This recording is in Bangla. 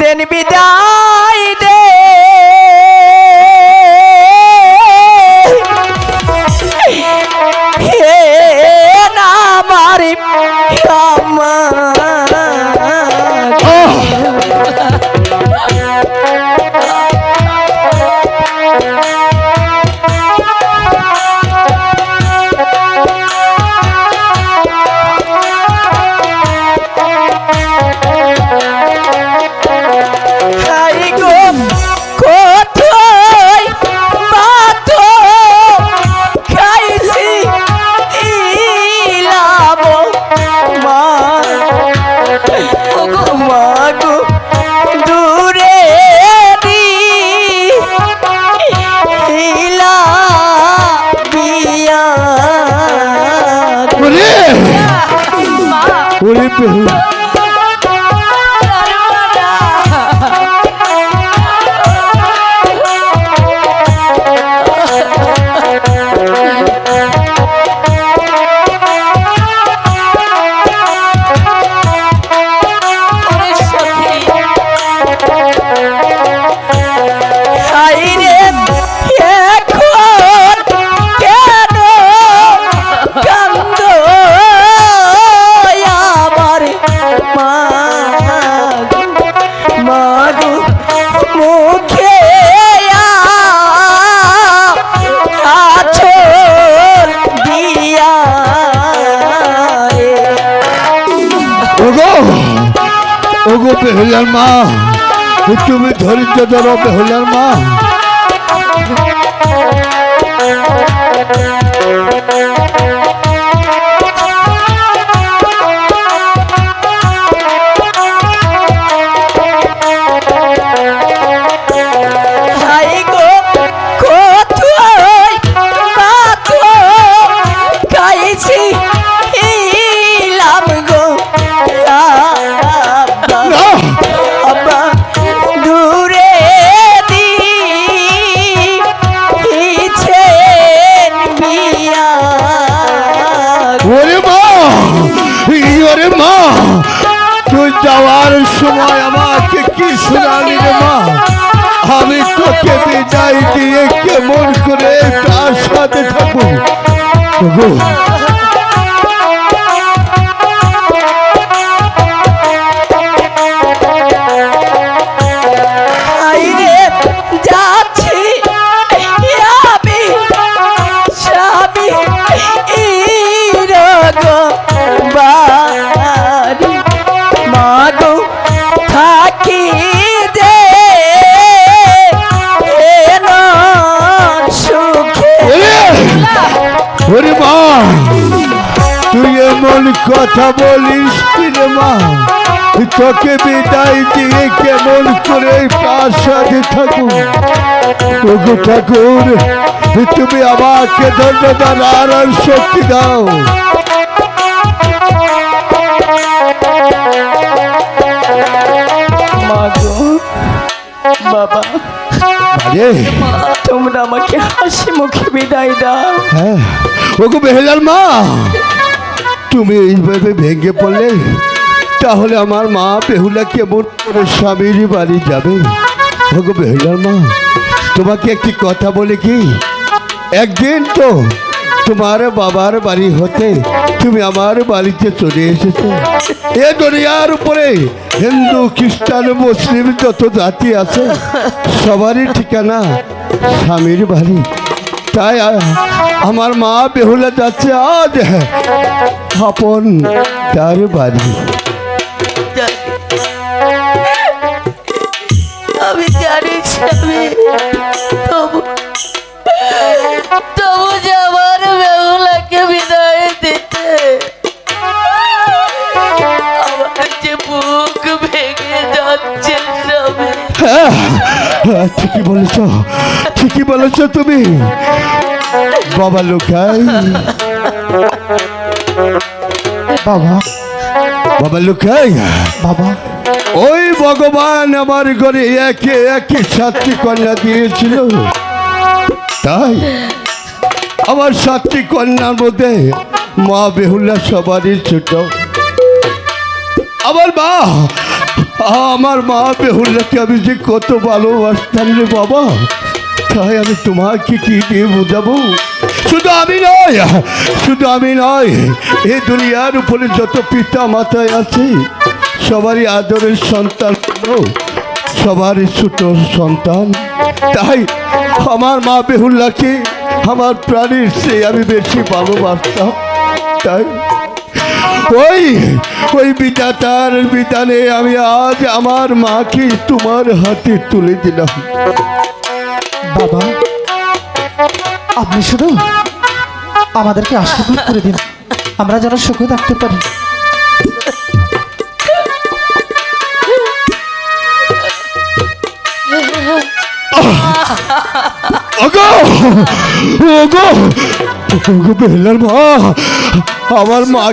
দেন বিদায় দে। হে না আমার ওরে বেহুলা বেহুলার মা তুমি ধৈর্য ধরো বেহুলার মা। ওরে মা তুই যাওয়ার সময় আমাকে কি শোনালি রে মা? আমি তোকে বিদায় দিয়ে কেমন করে তার সাথে থাকব ওরে মা। তুই এমন কথা বলিস রে মা? তোকে বিদায় দিয়ে কেমন করে তার সাথে থাকুন ওগো ঠাকুর তুমি আমাকে ধন্যবাদ আর আর শক্তি দাও। বাবা তোমরা আমাকে হাসি মুখে বিদায় দাও। হ্যাঁ। ওগো বেহেলার মা, তুমি এইভাবে ভেঙে পড়লে, তাহলে আমার মা বেহুলা কেমন করে স্বামীর বাড়ি যাবে? ওগো বেহুলার মা, তোমাকে একটি কথা বলে কি? একদিন তো তোমার বাবার বাড়ি হতে তুমি আমার বাড়িতে চলে এসেছ। এ দুনিয়ার উপরে হিন্দু, খ্রিস্টান, মুসলিম যত জাতি আছে, সবারই ঠিকানা স্বামীর বাড়ি। তাই আ- আমার মা বেহুলা যাচ্ছে আজ আপন তার বাড়ি আমি জানি স্বামী তবু তবু যে আমার বেহুলাকে বিদায় দিতে আমার যে বুক ভেঙে যাচ্ছে স্বামী হ্যাঁ হ্যাঁ, ঠিকই বলেছ ঠিকই বলেছ তুমি। বাবা লোকাই। বাবা। বাবা লোকাই। বাবা। ওই ভগবান আমার ঘরে একে একে সাতটি কন্যা দিয়েছিল। তাই আমার সাতটি কন্যার মধ্যে মা বেহুল্লা সবারই ছোট। আমার মা আমার মা বেহুল্লাকে আমি যে কত ভালোবাসতাম রে বাবা, তাই আমি তোমাকে কি দিয়ে বোঝাবো? শুধু আমি নয়, শুধু আমি নয়, এ দুনিয়ার উপরে যত পিতা মাতায় আছে, সবারই আদরের সন্তান সবারই ছোট সন্তান। তাই আমার মা বেহুল্লাকে আমার প্রাণীর সে আমি বেশি ভালোবাসতাম। তাই ওই ওই বিধাতার বিধানে আমি আজ আমার মাকে তোমার হাতে তুলে দিলাম। বাবা আপনি শুধু আমাদেরকে আশীর্বাদ করে দিন। আমরা যেন সুখে থাকতে পারি। ওগো ওগো ওগো বেলার মা আমার মা